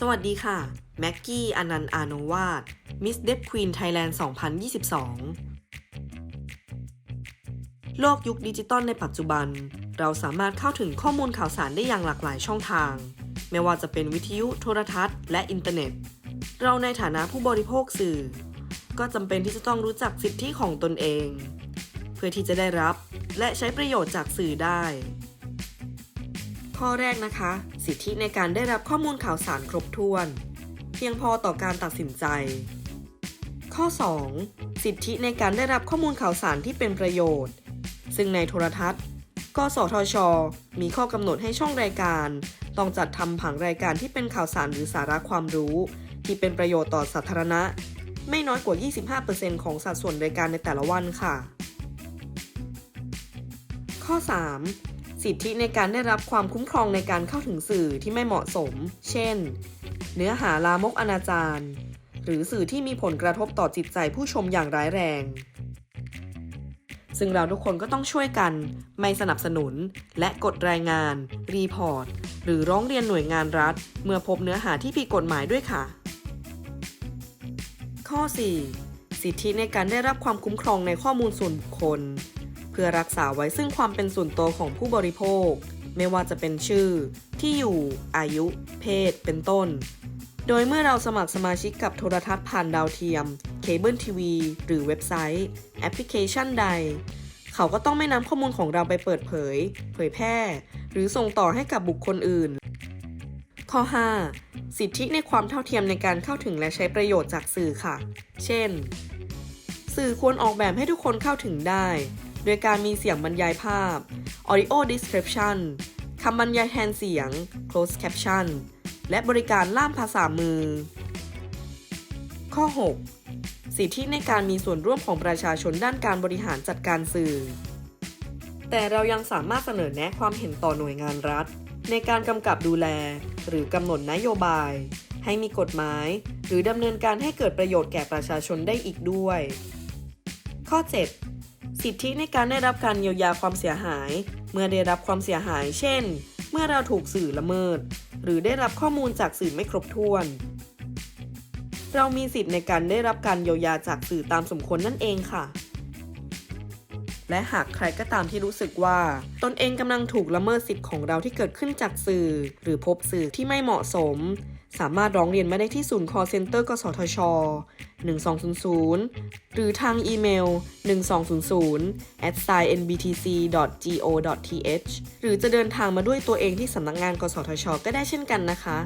สวัสดีค่ะ แม็กกี้อนันต์อาโนวาดมิสเดฟควีนไทยแลนด์ 2022 โลกยุคดิจิตอลในปัจจุบัน เราสามารถเข้าถึงข้อมูลข่าวสารได้อย่างหลากหลายช่องทาง ไม่ว่าจะเป็นวิทยุโทรทัศน์ และอินเทอร์เน็ต เราในฐานะผู้บริโภคสื่อ ก็จำเป็นที่จะต้องรู้จักสิทธิของตนเอง เพื่อที่จะได้รับและใช้ประโยชน์จากสื่อได้ ข้อแรกนะคะ สิทธิในการได้รับข้อมูลข่าวสารครบถ้วน เพียงพอต่อการตัดสินใจ ข้อ 2. สิทธิในการได้รับข้อมูลข่าวสารที่เป็นประโยชน์ ซึ่งในโทรทัศน์ กสทช มีข้อกำหนดให้ช่องรายการ ต้องจัดทำผังรายการที่เป็นข่าวสารหรือสาระความรู้ ที่เป็นประโยชน์ต่อสาธารณะ ไม่น้อยกว่า 25%ของสัดส่วนรายการในแต่ละวันค่ะ ข้อ 3. สิทธิในการได้รับความคุ้มครองในการเข้าถึงสื่อที่ไม่เหมาะสม เช่น เนื้อหาลามกอนาจารหรือสื่อที่มีผลกระทบต่อจิตใจผู้ชมอย่างร้ายแรง ซึ่งเราทุกคนก็ต้องช่วยกัน ไม่สนับสนุน และกดรายงาน รีพอร์ต หรือร้องเรียนหน่วยงานรัฐ เมื่อพบเนื้อหาที่ผิดกฎหมายด้วยค่ะ ข้อ 4. สิทธิในการได้รับความคุ้มครองในข้อมูลส่วนบุคคล เพื่อรักษาไว้ซึ่งความเป็นส่วนตัวของผู้บริโภค ไม่ว่าจะเป็นชื่อ ที่อยู่ อายุ เพศ เป็นต้น โดยเมื่อเราสมัครสมาชิกกับโทรทัศน์ผ่านดาวเทียม เคเบิลทีวี หรือเว็บไซต์ แอปพลิเคชันใด เขาก็ต้องไม่นำข้อมูลของเราไปเปิดเผย เผยแพร่ หรือส่งต่อให้กับบุคคลอื่น ข้อ 5. สิทธิในความเท่าเทียมในการเข้าถึงและใช้ประโยชน์จากสื่อค่ะ เช่น สื่อควรออกแบบให้ทุกคนเข้าถึงได้ โดยการมีเสียงบรรยายภาพ audio description คำบรรยายแทนเสียง closed caption และบริการล่ามภาษามือ ข้อ 6. สิทธิในการมีส่วนร่วมของประชาชนด้านการบริหารจัดการสื่อ แต่เรายังสามารถเสนอแนะความเห็นต่อหน่วยงานรัฐ ในการกำกับดูแล หรือกำหนดนโยบาย ให้มีกฎหมาย หรือดำเนินการให้เกิดประโยชน์แก่ประชาชนได้อีกด้วย ข้อ 7. สิทธิในการได้รับการเยียวยาความเสียหาย เมื่อได้รับความเสียหาย เช่น เมื่อเราถูกสื่อละเมิด หรือได้รับข้อมูลจากสื่อไม่ครบถ้วน เรามีสิทธิ์ในการได้รับการเยียวยาจากสื่อตามสมควรนั่นเองค่ะ และหากใครก็ตามที่รู้สึกว่า ตนเองกำลังถูกละเมิดสิทธิ์ของเราที่เกิดขึ้นจากสื่อ หรือพบสื่อที่ไม่เหมาะสม สามารถร้องเรียนมาได้ที่ศูนย์ call center กสทช 1200 หรือทางอีเมล 1200 at nbtc.go.th หรือจะเดินทางมาด้วยตัวเองที่สำนักงาน กสทช ก็ได้เช่นกันนะคะ